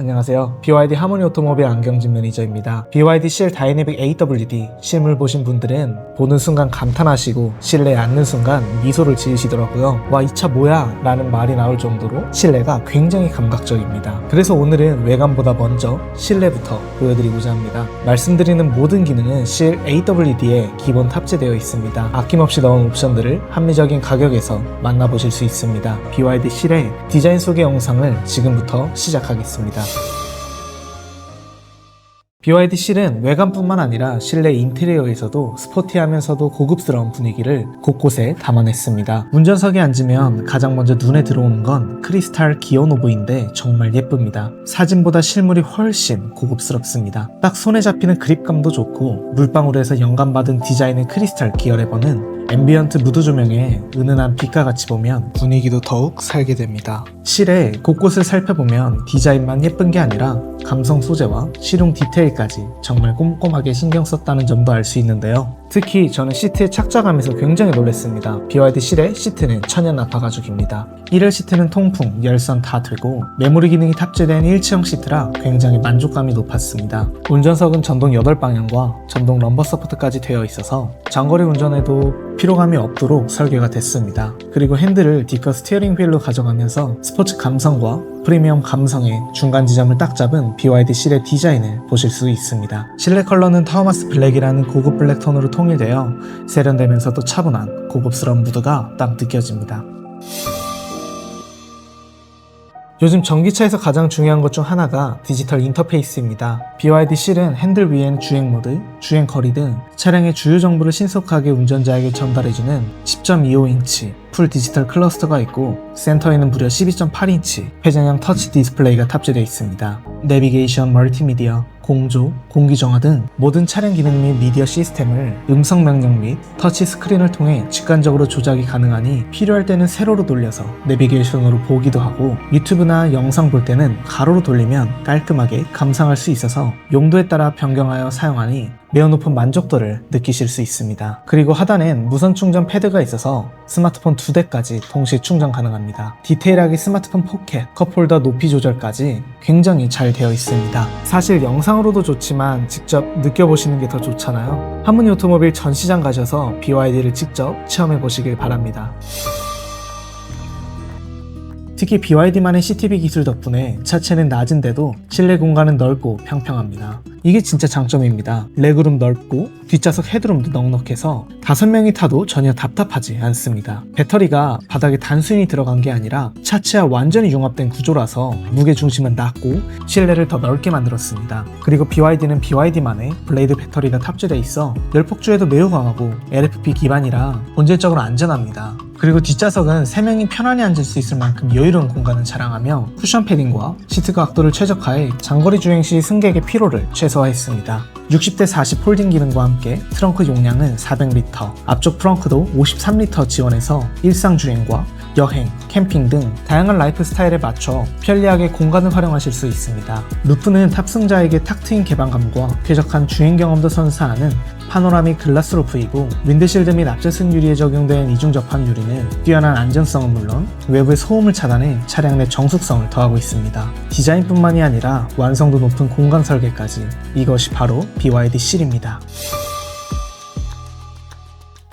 안녕하세요. BYD 하모니 오토모빌 안경진 매니저입니다. BYD 실 다이내믹 AWD 실물 보신 분들은 보는 순간 감탄하시고 실내에 앉는 순간 미소를 지으시더라고요. 와, 이 차 뭐야? 라는 말이 나올 정도로 실내가 굉장히 감각적입니다. 그래서 오늘은 외관보다 먼저 실내부터 보여드리고자 합니다. 말씀드리는 모든 기능은 실 AWD에 기본 탑재되어 있습니다. 아낌없이 넣은 옵션들을 합리적인 가격에서 만나보실 수 있습니다. BYD 실의 디자인 소개 영상을 지금부터 시작하겠습니다. BYD 실은 외관뿐만 아니라 실내 인테리어에서도 스포티하면서도 고급스러운 분위기를 곳곳에 담아냈습니다. 운전석에 앉으면 가장 먼저 눈에 들어오는 건 크리스탈 기어 노브인데 정말 예쁩니다. 사진보다 실물이 훨씬 고급스럽습니다. 딱 손에 잡히는 그립감도 좋고 물방울에서 영감받은 디자인의 크리스탈 기어 레버는 앰비언트 무드 조명에 은은한 빛과 같이 보면 분위기도 더욱 살게 됩니다. 실에 곳곳을 살펴보면 디자인만 예쁜 게 아니라 감성 소재와 실용 디테일까지 정말 꼼꼼하게 신경 썼다는 점도 알 수 있는데요. 특히 저는 시트의 착자감에서 굉장히 놀랐습니다. BYD 실의 시트는 천연 나파 가죽입니다. 1열 시트는 통풍, 열선 다 되고 메모리 기능이 탑재된 일체형 시트라 굉장히 만족감이 높았습니다. 운전석은 전동 8방향과 전동 럼버 서포트까지 되어 있어서 장거리 운전에도 피로감이 없도록 설계가 됐습니다. 그리고 핸들을 디커 스티어링 휠로 가져가면서 스포츠 감성과 프리미엄 감성의 중간 지점을 딱 잡은 BYD 실의 디자인을 보실 수 있습니다. 실내 컬러는 타워마스 블랙이라는 고급 블랙 톤으로 통일되어 세련되면서도 차분한 고급스러운 무드가 딱 느껴집니다. 요즘 전기차에서 가장 중요한 것 중 하나가 디지털 인터페이스입니다. BYD 실은 핸들 위엔 주행 모드, 주행 거리 등 차량의 주요 정보를 신속하게 운전자에게 전달해주는 10.25인치 풀 디지털 클러스터가 있고 센터에는 무려 12.8인치 회전형 터치 디스플레이가 탑재되어 있습니다. 내비게이션, 멀티미디어, 공조, 공기정화 등 모든 차량 기능 및 미디어 시스템을 음성 명령 및 터치 스크린을 통해 직관적으로 조작이 가능하니 필요할 때는 세로로 돌려서 내비게이션으로 보기도 하고 유튜브나 영상 볼 때는 가로로 돌리면 깔끔하게 감상할 수 있어서 용도에 따라 변경하여 사용하니 매우 높은 만족도를 느끼실 수 있습니다. 그리고 하단엔 무선 충전 패드가 있어서 스마트폰 두 대까지 동시에 충전 가능합니다. 디테일하게 스마트폰 포켓, 컵홀더 높이 조절까지 굉장히 잘 되어 있습니다. 사실 영상으로도 좋지만 직접 느껴보시는 게 더 좋잖아요. 하모니 오토모빌 전시장 가셔서 BYD를 직접 체험해 보시길 바랍니다. 특히 BYD만의 CTV 기술 덕분에 차체는 낮은데도 실내 공간은 넓고 평평합니다. 이게 진짜 장점입니다. 레그룸 넓고 뒷좌석 헤드룸도 넉넉해서 다섯 명이 타도 전혀 답답하지 않습니다. 배터리가 바닥에 단순히 들어간 게 아니라 차체와 완전히 융합된 구조라서 무게 중심은 낮고 실내를 더 넓게 만들었습니다. 그리고 BYD는 BYD만의 블레이드 배터리가 탑재돼 있어 열폭주에도 매우 강하고 LFP 기반이라 본질적으로 안전합니다. 그리고 뒷좌석은 3명이 편안히 앉을 수 있을 만큼 여유로운 공간을 자랑하며 쿠션 패딩과 시트 각도를 최적화해 장거리 주행 시 승객의 피로를 최소화했습니다. 60대 40 폴딩 기능과 함께 트렁크 용량은 400리터, 앞쪽 트렁크도 53리터 지원해서 일상 주행과 여행, 캠핑 등 다양한 라이프 스타일에 맞춰 편리하게 공간을 활용하실 수 있습니다. 루프는 탑승자에게 탁 트인 개방감과 쾌적한 주행 경험도 선사하는 파노라믹 글라스 루프이고 윈드실드 및 앞좌석 유리에 적용된 이중 접합 유리는 뛰어난 안전성은 물론 외부의 소음을 차단해 차량 내 정숙성을 더하고 있습니다. 디자인뿐만이 아니라 완성도 높은 공간 설계까지 이것이 바로 BYD 실입니다.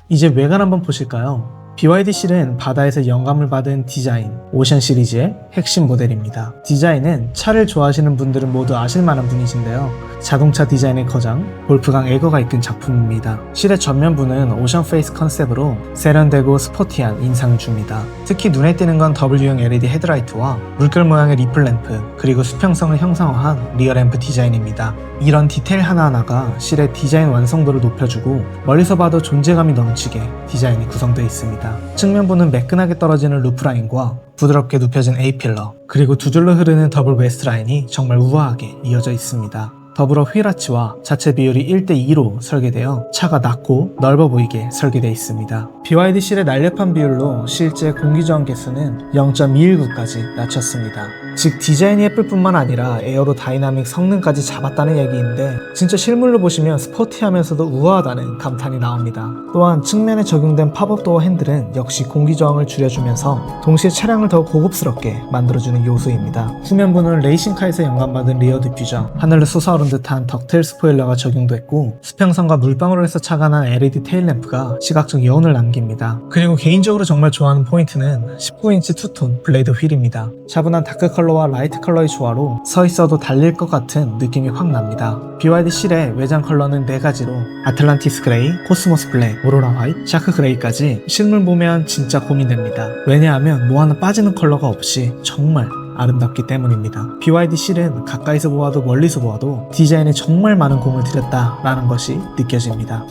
이제 외관 한번 보실까요? BYD 실은 바다에서 영감을 받은 디자인 오션 시리즈의 핵심 모델입니다. 디자인은 차를 좋아하시는 분들은 모두 아실 만한 분이신데요. 자동차 디자인의 거장 볼프강 에거가 이끈 작품입니다. 실의 전면부는 오션 페이스 컨셉으로 세련되고 스포티한 인상을 줍니다. 특히 눈에 띄는 건 W형 LED 헤드라이트와 물결 모양의 리플 램프 그리고 수평성을 형상화한 리어 램프 디자인입니다. 이런 디테일 하나하나가 실의 디자인 완성도를 높여주고 멀리서 봐도 존재감이 넘치게 디자인이 구성되어 있습니다. 측면부는 매끈하게 떨어지는 루프라인과 부드럽게 눕혀진 A필러 그리고 두 줄로 흐르는 더블 웨스트 라인이 정말 우아하게 이어져 있습니다. 더불어 휠아치와 자체 비율이 1대2로 설계되어 차가 낮고 넓어 보이게 설계되어 있습니다. BYD 실의 날렵한 비율로 실제 공기저항 개수는 0.219까지 낮췄습니다. 즉 디자인이 예쁠 뿐만 아니라 에어로 다이나믹 성능까지 잡았다는 얘기인데 진짜 실물로 보시면 스포티하면서도 우아하다는 감탄이 나옵니다. 또한 측면에 적용된 팝업 도어 핸들은 역시 공기 저항을 줄여주면서 동시에 차량을 더 고급스럽게 만들어주는 요소입니다. 후면부는 레이싱카에서 영감받은 리어 디퓨저, 하늘을 솟아오른 듯한 덕테일 스포일러가 적용됐고 수평선과 물방울을 해서 착안한 LED 테일램프가 시각적 여운을 남깁니다. 그리고 개인적으로 정말 좋아하는 포인트는 19인치 투톤 블레이드 휠입니다. 차분한 다크 컬러와 라이트 컬러의 조화로 서 있어도 달릴 것 같은 느낌이 확 납니다. BYD 실의 외장 컬러는 4가지로 아틀란티스 그레이, 코스모스 블랙, 오로라 화이트, 샤크 그레이까지 실물 보면 진짜 고민됩니다. 왜냐하면 뭐 하나 빠지는 컬러가 없이 정말 아름답기 때문입니다. BYD 실은 가까이서 보아도 멀리서 보아도 디자인에 정말 많은 공을 들였다라는 것이 느껴집니다.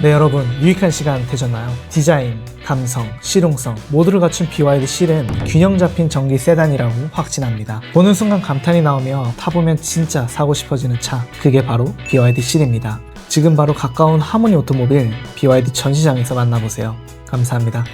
네 여러분 유익한 시간 되셨나요? 디자인, 감성, 실용성 모두를 갖춘 BYD 실은 균형 잡힌 전기 세단이라고 확신합니다. 보는 순간 감탄이 나오며 타보면 진짜 사고 싶어지는 차 그게 바로 BYD 실입니다. 지금 바로 가까운 하모니 오토모빌 BYD 전시장에서 만나보세요. 감사합니다.